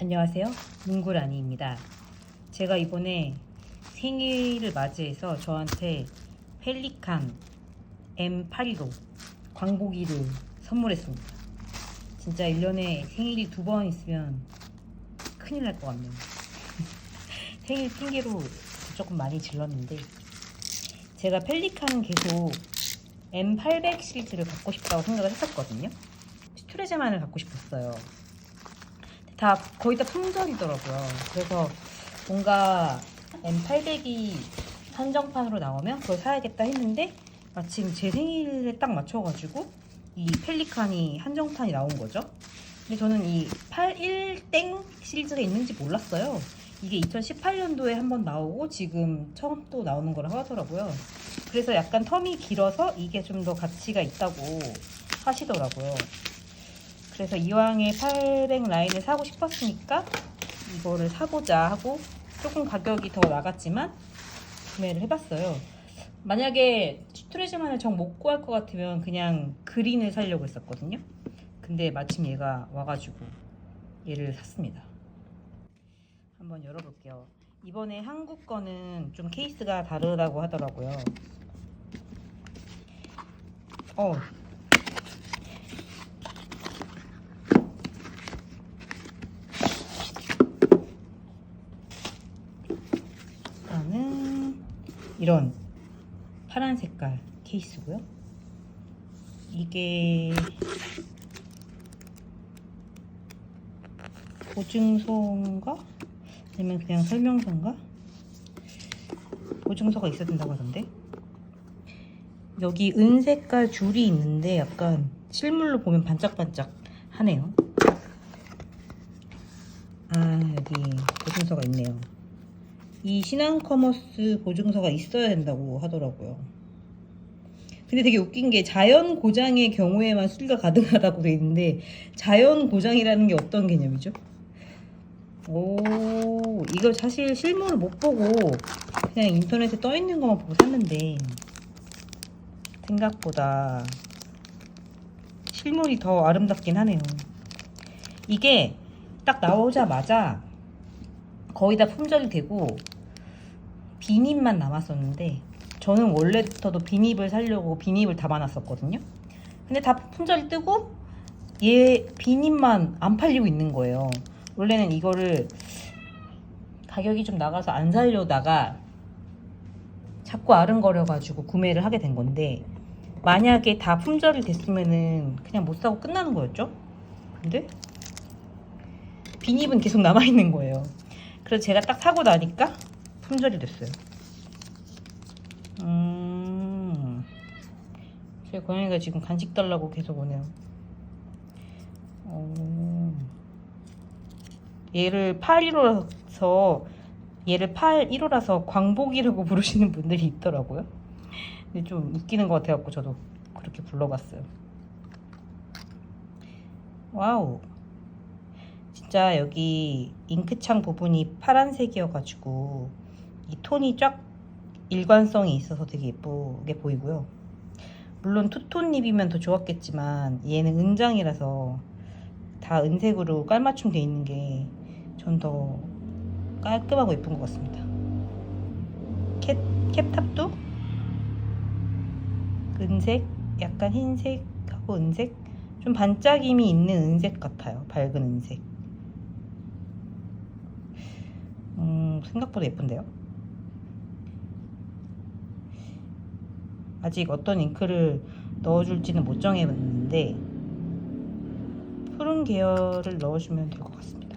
안녕하세요. 문구라니입니다. 제가 이번에 생일을 맞이해서 저한테 펠리칸 M815 광복이를 선물했습니다. 진짜 1년에 생일이 두 번 있으면 큰일 날 것 같네요. 생일 핑계로 조금 많이 질렀는데 제가 펠리칸은 계속 M800 시리즈를 갖고 싶다고 생각을 했었거든요. 스트레제만을 갖고 싶었어요. 다 거의 다 품절이더라고요. 그래서 뭔가 M800이 한정판으로 나오면 그걸 사야겠다 했는데 마침 제 생일에 딱 맞춰가지고 이 펠리칸이 한정판이 나온 거죠. 근데 저는 이 81땡 시리즈가 있는지 몰랐어요. 이게 2018년도에 한번 나오고 지금 처음 또 나오는 거라 하더라고요. 그래서 약간 텀이 길어서 이게 좀 더 가치가 있다고 하시더라고요. 그래서 이왕에 800 라인을 사고 싶었으니까 이거를 사보자 하고 조금 가격이 더 나갔지만 구매를 해봤어요. 만약에 스트레즈만을 정 못 구할 것 같으면 그냥 그린을 사려고 했었거든요. 근데 마침 얘가 와가지고 얘를 샀습니다. 한번 열어볼게요. 이번에 한국 거는 좀 케이스가 다르다고 하더라고요. 어, 일단은 이런 파란 색깔 케이스고요. 이게 보증서인가? 아니면 그냥 설명서인가? 보증서가 있어야 된다고 하던데. 여기 은색깔 줄이 있는데 약간 실물로 보면 반짝반짝 하네요. 아, 여기 보증서가 있네요. 이 신한 커머스 보증서가 있어야 된다고 하더라고요. 근데 되게 웃긴 게 자연 고장의 경우에만 수리가 가능하다고 돼 있는데 자연 고장이라는 게 어떤 개념이죠? 오, 이걸 사실 실물을 못 보고 그냥 인터넷에 떠 있는 것만 보고 샀는데 생각보다 실물이 더 아름답긴 하네요. 이게 딱 나오자마자 거의 다 품절이 되고 비닙만 남았었는데 저는 원래부터도 비닙을 사려고 비닙을 담아놨었거든요. 근데 다 품절이 뜨고 얘 비닙만 안 팔리고 있는 거예요. 원래는 이거를 가격이 좀 나가서 안 살려다가 자꾸 아른거려가지고 구매를 하게 된 건데 만약에 다 품절이 됐으면은 그냥 못 사고 끝나는 거였죠. 근데 비닙은 계속 남아있는 거예요. 그래서 제가 딱 사고 나니까 품절이 됐어요. 음, 제 고양이가 지금 간식 달라고 계속 오네요. 어, 얘를 815라서 얘를 815라서 광복이라고 부르시는 분들이 있더라고요. 근데 좀 웃기는 것 같아갖고 저도 그렇게 불러봤어요. 와우. 진짜 여기 잉크창 부분이 파란색이어가지고 이 톤이 쫙 일관성이 있어서 되게 예쁘게 보이고요. 물론 투톤 립이면 더 좋았겠지만 얘는 은장이라서 다 은색으로 깔맞춤 돼 있는 게 전 더 깔끔하고 예쁜 것 같습니다. 캡, 캡탑도 은색, 약간 흰색하고 은색, 좀 반짝임이 있는 은색 같아요. 밝은 은색. 음, 생각보다 예쁜데요? 아직 어떤 잉크를 넣어줄지는 못 정해봤는데 푸른 계열을 넣어주면 될 것 같습니다.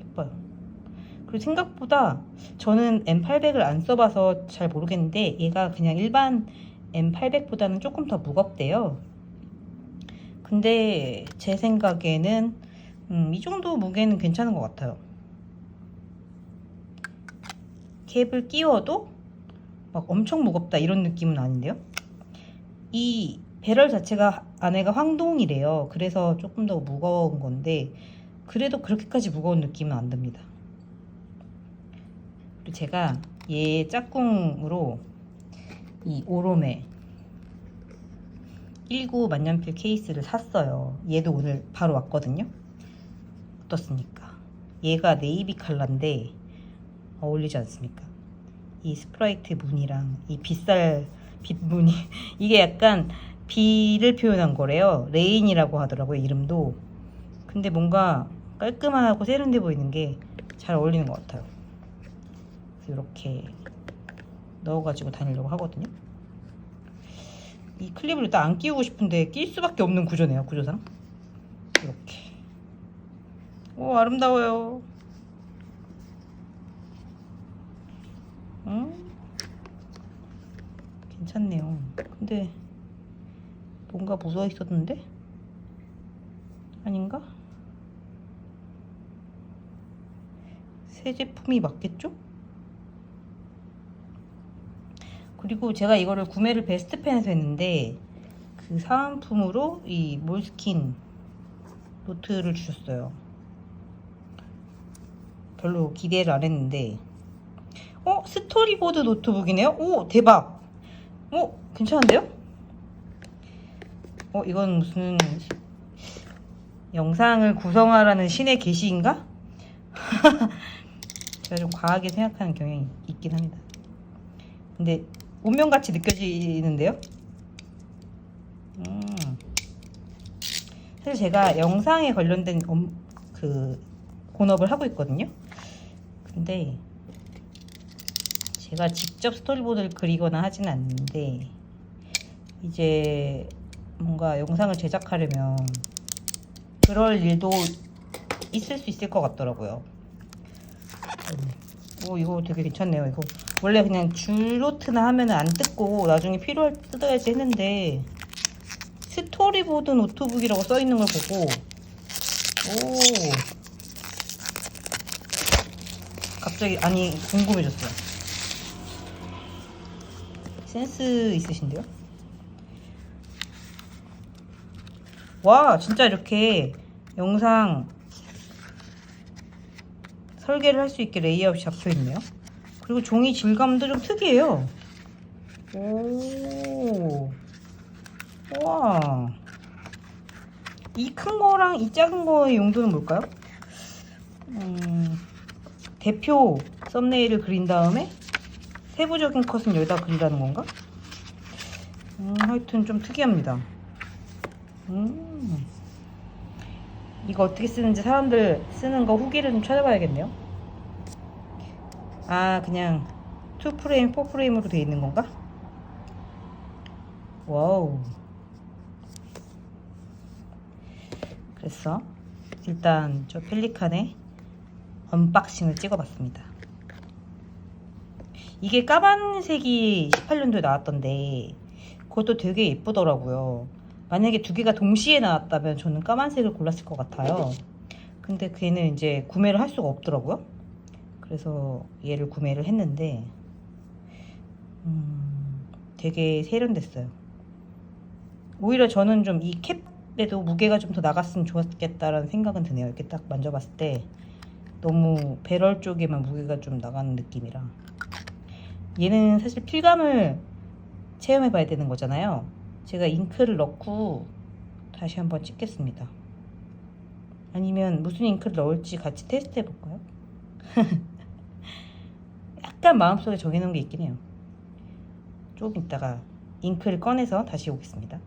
예뻐요. 그리고 생각보다 저는 M800을 안 써봐서 잘 모르겠는데 얘가 그냥 일반 M800보다는 조금 더 무겁대요. 근데 제 생각에는 음, 이 정도 무게는 괜찮은 것 같아요. 캡을 끼워도 막 엄청 무겁다 이런 느낌은 아닌데요. 이 배럴 자체가 안에가 황동이래요. 그래서 조금 더 무거운 건데 그래도 그렇게까지 무거운 느낌은 안 듭니다. 그리고 제가 얘 짝꿍으로 이 오롬의 19 만년필 케이스를 샀어요. 얘도 오늘 바로 왔거든요. 어떻습니까? 얘가 네이비 컬러인데 어울리지 않습니까? 이 스프라이트 무늬랑 이 빗살 빛 무늬 이게 약간 비를 표현한 거래요. 레인이라고 하더라고요 이름도. 근데 뭔가 깔끔하고 세련돼 보이는 게 잘 어울리는 것 같아요. 이렇게 넣어가지고 다니려고 하거든요. 이 클립을 일단 안 끼우고 싶은데 낄 수밖에 없는 구조네요 구조상. 이렇게. 오 아름다워요. 괜찮네요. 근데 뭔가 묻어 있었는데? 아닌가? 새 제품이 맞겠죠? 그리고 제가 이거를 구매를 베스트펜에서 했는데 그 사은품으로 이 몰스킨 노트를 주셨어요. 별로 기대를 안 했는데 어? 스토리보드 노트북이네요? 오 대박! 어? 괜찮은데요? 어 이건 무슨 영상을 구성하라는 신의 계시인가? 제가 좀 과하게 생각하는 경향이 있긴 합니다. 근데 운명같이 느껴지는데요? 음. 사실 제가 영상에 관련된 업- 그 본업을 하고 있거든요. 근데 제가 직접 스토리보드를 그리거나 하진 않는데 이제 뭔가 영상을 제작하려면 그럴 일도 있을 수 있을 것 같더라고요. 음. 오 이거 되게 괜찮네요. 이거 원래 그냥 줄노트나 하면은 안 뜯고 나중에 필요할 때 뜯어야지 했는데 스토리보드 노트북이라고 써 있는 걸 보고 오 갑자기 아니 궁금해졌어요. 센스 있으신데요? 와 진짜 이렇게 영상 설계를 할 수 있게 레이아웃이 잡혀 있네요. 그리고 종이 질감도 좀 특이해요. 오, 와. 이 큰 거랑 이 작은 거의 용도는 뭘까요? 음, 대표 썸네일을 그린 다음에 세부적인 컷은 여기다 그리라는 건가? 음, 하여튼 좀 특이합니다. 음. 이거 어떻게 쓰는지 사람들 쓰는 거 후기를 좀 찾아봐야겠네요. 아, 그냥 2프레임, 4프레임으로 돼 있는 건가? 와우. 그래서 일단 저 펠리칸의 언박싱을 찍어봤습니다. 이게 까만색이 18년도에 나왔던데 그것도 되게 예쁘더라고요. 만약에 두 개가 동시에 나왔다면 저는 까만색을 골랐을 것 같아요. 근데 걔는 이제 구매를 할 수가 없더라고요. 그래서 얘를 구매를 했는데 음, 되게 세련됐어요. 오히려 저는 좀 이 캡에도 무게가 좀 더 나갔으면 좋았겠다라는 생각은 드네요. 이렇게 딱 만져봤을 때 너무 배럴 쪽에만 무게가 좀 나가는 느낌이라 얘는 사실 필감을 체험해 봐야 되는 거잖아요. 제가 잉크를 넣고 다시 한번 찍겠습니다. 아니면 무슨 잉크를 넣을지 같이 테스트 해볼까요? 약간 마음속에 정해놓은 게 있긴 해요. 조금 있다가 잉크를 꺼내서 다시 오겠습니다.